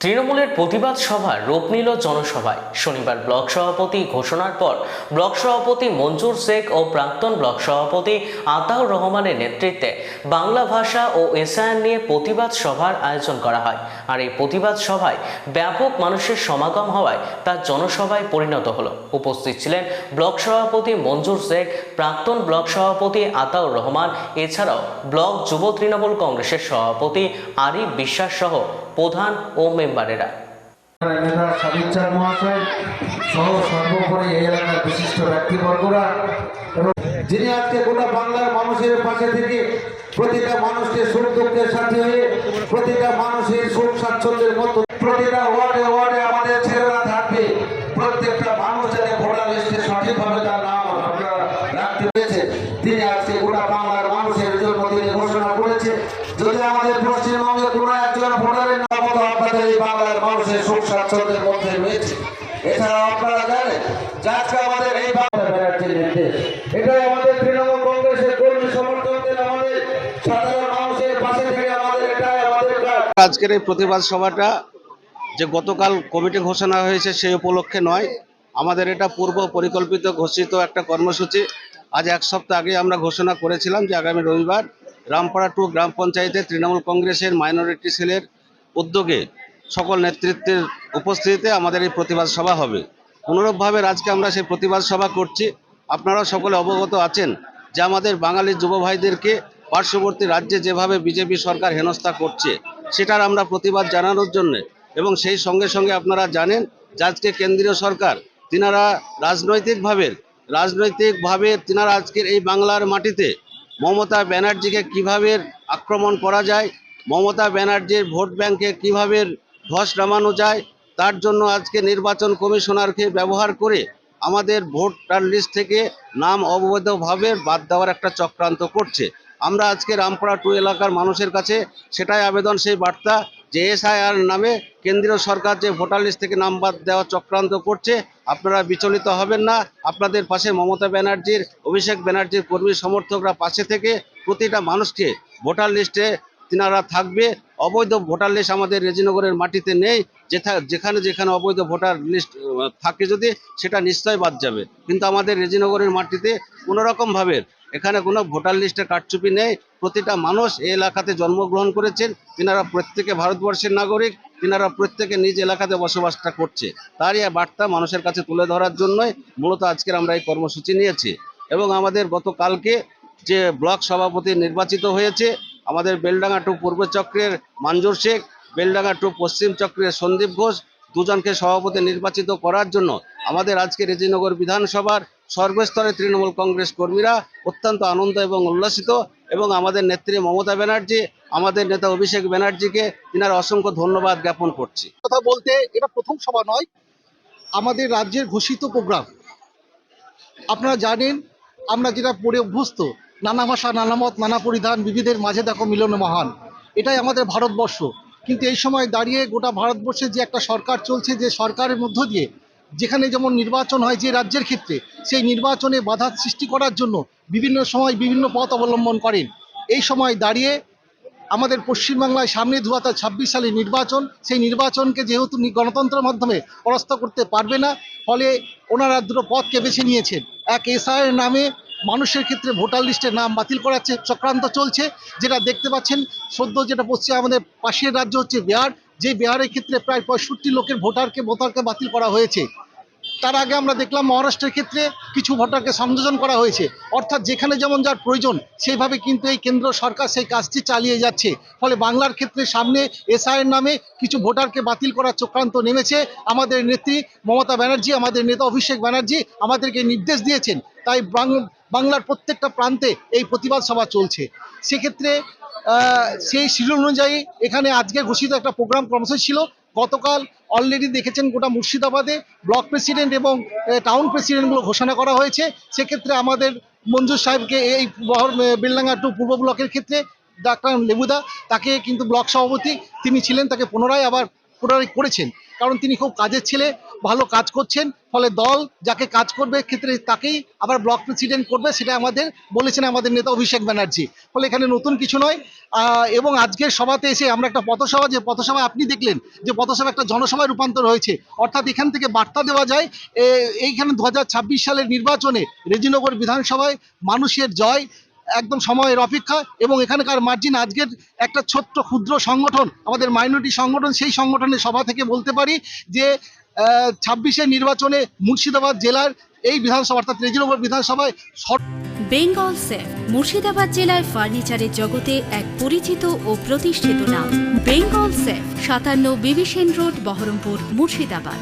তৃণমূলের প্রতিবাদ সভার রূপ নিল জনসভায়। শনিবার ব্লক সভাপতি ঘোষণার পর ব্লক সভাপতি মঞ্জুর শেখ ও প্রাক্তন ব্লক সভাপতি আতাউর রহমানের নেতৃত্বে বাংলা ভাষা ও এসআইএন নিয়ে প্রতিবাদ সভার আয়োজন করা হয়। আর এই প্রতিবাদ সভায় ব্যাপক মানুষের সমাগম হওয়ায় তা জনসভায় পরিণত হলো। উপস্থিত ছিলেন ব্লক সভাপতি মঞ্জুর শেখ, প্রাক্তন ব্লক সভাপতি আতাউর রহমান, এছাড়াও ব্লক যুব তৃণমূল কংগ্রেসের সভাপতি আরিফ বিশ্বাস সহ প্রধান ও মেম্বারেরা। মহাশয় সহ এলাকার বিশিষ্ট এবং যিনি গোটা বাংলার মানুষের পাশে থেকে প্রতিটা মানুষকে প্রতিটা মানুষের সুখ স্বাচ্ছন্দ্যের মতো প্রতিটা ওয়ার্ডে ওয়ার্ডে আমাদের ছেলেরা থাকবে প্রত্যেকটা মানুষ যাতে ভোটার লিস্টে সঠিকভাবে তার নাম আপনারা রাখতে পেরেছে তিনি আজকে গোটা বাংলার মানুষের জন্য তিনি ঘোষণা করেছে কোনো একজন ভোটারের আপনাদের এই বাংলার মানুষের সুখ স্বাচ্ছন্দ্যের মধ্যে রয়েছে। এছাড়াও আপনারা জানেন যে আজকে আমাদের এই বাংলা ব্যানার্জির নির্দেশ এটাই আমাদের তৃণমূল কংগ্রেসের কর্মী সমর্থকদের, আমাদের সাধারণ মানুষের পাশে থেকে আমাদের এটাই আমাদের আজকের এই প্রতিবাদ সভাটা যে গতকাল কমিটি ঘোষণা হয়েছে সেই উপলক্ষে নয়, আমাদের এটা পূর্ব পরিকল্পিত ঘোষিত একটা কর্মসূচি। আজ এক সপ্তাহ আগে আমরা ঘোষণা করেছিলাম যে আগামী রবিবার রামপাড়া টু গ্রাম পঞ্চায়েতে তৃণমূল কংগ্রেসের মাইনরিটি সেলের উদ্যোগে সকল নেতৃত্বের উপস্থিতিতে আমাদের এই প্রতিবাদ সভা হবে। অনুরূপভাবে আজকে আমরা সেই প্রতিবাদ সভা করছি। আপনারা সকলে অবগত আছেন যে আমাদের বাঙালি যুব ভাইদেরকে পার্শ্ববর্তী রাজ্যে যেভাবে বিজেপি সরকার হেনস্থা করছে, সেটার আমরা প্রতিবাদ জানানোর জন্য এবং সেই সঙ্গে সঙ্গে আপনারা জানেন যে আজকে কেন্দ্রীয় সরকার তিনারা রাজনৈতিকভাবে রাজনৈতিকভাবে তিনারা আজকের এই বাংলার মাটিতে মমতা ব্যানার্জিকে কীভাবে আক্রমণ করা যায়, মমতা ব্যানার্জির ভোট ব্যাংকে কীভাবে ধস নামানো যায়, তার জন্য আজকে নির্বাচন কমিশনারকে ব্যবহার করে আমাদের ভোটার লিস্ট থেকে নাম অবৈধভাবে বাদ দেওয়ার একটা চক্রান্ত করছে। আমরা আজকে রামপুরা টু এলাকার মানুষের কাছে সেটাই আবেদন, সেই বার্তা যে এসআইআর নামে কেন্দ্রীয় সরকার যে ভোটার লিস্ট থেকে নাম বাদ দেওয়া চক্রান্ত করছে, আপনারা বিচলিত হবেন না। আপনাদের পাশে মমতা ব্যানার্জির, অভিষেক ব্যানার্জির কর্মী সমর্থকরা পাশে থেকে প্রতিটা মানুষকে ভোটার লিস্টে তিনারা থাকবে। অবৈধ ভোটার লিস্ট আমাদের রেজিনগরের মাটিতে নেই। যেখানে যেখানে অবৈধ ভোটার লিস্ট থাকে যদি সেটা নিশ্চয় বাদ যাবে। কিন্তু আমাদের রেজিনগরের মাটিতে কোনো রকমভাবে এখানে কোনো ভোটার লিস্টে কারচুপি নেই। প্রতিটা মানুষ এই এলাকাতে জন্মগ্রহণ করেছেন। তিনারা প্রত্যেকে ভারতবর্ষের নাগরিক। তিনারা প্রত্যেকে নিজ এলাকাতে বসবাসটা করছে। তারই বার্তা মানুষের কাছে তুলে ধরার জন্যই মূলত আজকের আমরা এই কর্মসূচি নিয়েছি। এবং আমাদের গতকালকে যে ব্লক সভাপতি নির্বাচিত হয়েছে আমাদের বেলডাঙ্গা টু পূর্ব চক্রের মঞ্জুর শেখ, বেলডাঙ্গা টু পশ্চিম চক্রের সন্দীপ ঘোষ দুজনকে সভাপতি নির্বাচিত করার জন্য আমাদের আজকে রেজিনগর বিধানসভার সর্বস্তরে তৃণমূল কংগ্রেস কর্মীরা অত্যন্ত আনন্দ এবং উল্লাসিত এবং আমাদের নেত্রী মমতা ব্যানার্জি, আমাদের নেতা অভিষেক ব্যানার্জিকে তিনারা অসংখ্য ধন্যবাদ জ্ঞাপন করছি। কথা বলতে এটা প্রথম সভা নয়, আমাদের রাজ্যের ঘোষিত প্রোগ্রাম। আপনারা জানেন, আমরা যেটা পড়ে অভ্যস্ত নানা ভাষা, নানা মত, নানা পরিধান, বিবিধের মাঝে দেখো মিলন মহান। এটাই আমাদের ভারতবর্ষ। কিন্তু এই সময় দাঁড়িয়ে গোটা ভারতবর্ষে যে একটা সরকার চলছে, যে সরকারের মধ্য দিয়ে যেখানে যেমন নির্বাচন হয় যে রাজ্যের ক্ষেত্রে, সেই নির্বাচনে বাধা সৃষ্টি করার জন্য বিভিন্ন সময় বিভিন্ন পথ অবলম্বন করেন। এই সময় দাঁড়িয়ে আমাদের পশ্চিমবাংলায় সামনে দু হাজার ছাব্বিশ সালে নির্বাচন, সেই নির্বাচনকে যেহেতু গণতন্ত্রের মাধ্যমে পরাস্ত করতে পারবে না, ফলে ওনারা দুটো পথকে বেছে নিয়েছেন। এক এসআইয়ের নামে মানুষের ক্ষেত্রে ভোটার লিস্টের নাম বাতিল করাচ্ছে, চক্রান্ত চলছে। যেটা দেখতে পাচ্ছেন, সদ্য যেটা পশ্চিম আমাদের পাশের রাজ্য হচ্ছে বিহার। যে বিহারের ক্ষেত্রে প্রায় পঁয়ষট্টি লোকের ভোটারকে ভোটারকে বাতিল করা হয়েছে। তার আগে আমরা দেখলাম মহারাষ্ট্রের ক্ষেত্রে কিছু ভোটারকে সংযোজন করা হয়েছে। অর্থাৎ যেখানে যেমন যার প্রয়োজন, সেইভাবে কিন্তু এই কেন্দ্র সরকার সেই কাজটি চালিয়ে যাচ্ছে। ফলে বাংলার ক্ষেত্রে সামনে এসআইয়ের নামে কিছু ভোটারকে বাতিল করার চক্রান্ত নেমেছে। আমাদের নেত্রী মমতা ব্যানার্জি, আমাদের নেতা অভিষেক ব্যানার্জি আমাদেরকে নির্দেশ দিয়েছেন। তাই বাংলার প্রত্যেকটা প্রান্তে এই প্রতিবাদ সভা চলছে। সেক্ষেত্রে সেই শিডিউল অনুযায়ী এখানে আজকে ঘোষিত একটা প্রোগ্রাম কর্মসূচি ছিল। গতকাল অলরেডি দেখেছেন গোটা মুর্শিদাবাদে ব্লক প্রেসিডেন্ট এবং টাউন প্রেসিডেন্টগুলো ঘোষণা করা হয়েছে। সেক্ষেত্রে আমাদের মঞ্জুর সাহেবকে এই বেলডাঙ্গা টু পূর্ব ব্লকের ক্ষেত্রে ডাক্তার লেবুদা, তাকে কিন্তু ব্লক সভাপতি, তিনি ছিলেন, তাকে পুনরায় আবার পুনরায় করেছেন। কারণ তিনি খুব কাজের ছেলে ভালো কাজ করছেন, ফলে দল যাকে কাজ করবে ক্ষেত্রে তাকেই আবার ব্লক প্রেসিডেন্ট করবে সেটা আমাদের বলেছেন আমাদের নেতা অভিষেক ব্যানার্জি। ফলে এখানে নতুন কিছু নয়। এবং আজকের সভাতে এসে আমরা একটা পথসভা, যে পথসভা আপনি দেখলেন, যে পথসভা একটা জনসভায় রূপান্তর হয়েছে। অর্থাৎ এখান থেকে বার্তা দেওয়া যায় এইখানে দু হাজার ছাব্বিশ সালের নির্বাচনে রেজিনগর বিধানসভায় মানুষের জয়, একদম সময়ের অপেক্ষা এবং এখানকার মার্জিন আজকের একটা ছোট্ট ক্ষুদ্র সংগঠন, আমাদের মাইনরিটি সংগঠন, সেই সংগঠনের সভা থেকে বলতে পারি যে ছাব্বিশের নির্বাচনে মুর্শিদাবাদ জেলার এই বিধানসভা, অর্থাৎ রেজিনগর বিধানসভায় বেঙ্গল সেফ মুর্শিদাবাদ জেলায় ফার্নিচারের জগতে এক পরিচিত ও প্রতিষ্ঠিত নাম। বেঙ্গল সেফ সাতান্ন বিবিসেন রোড, বহরমপুর, মুর্শিদাবাদ।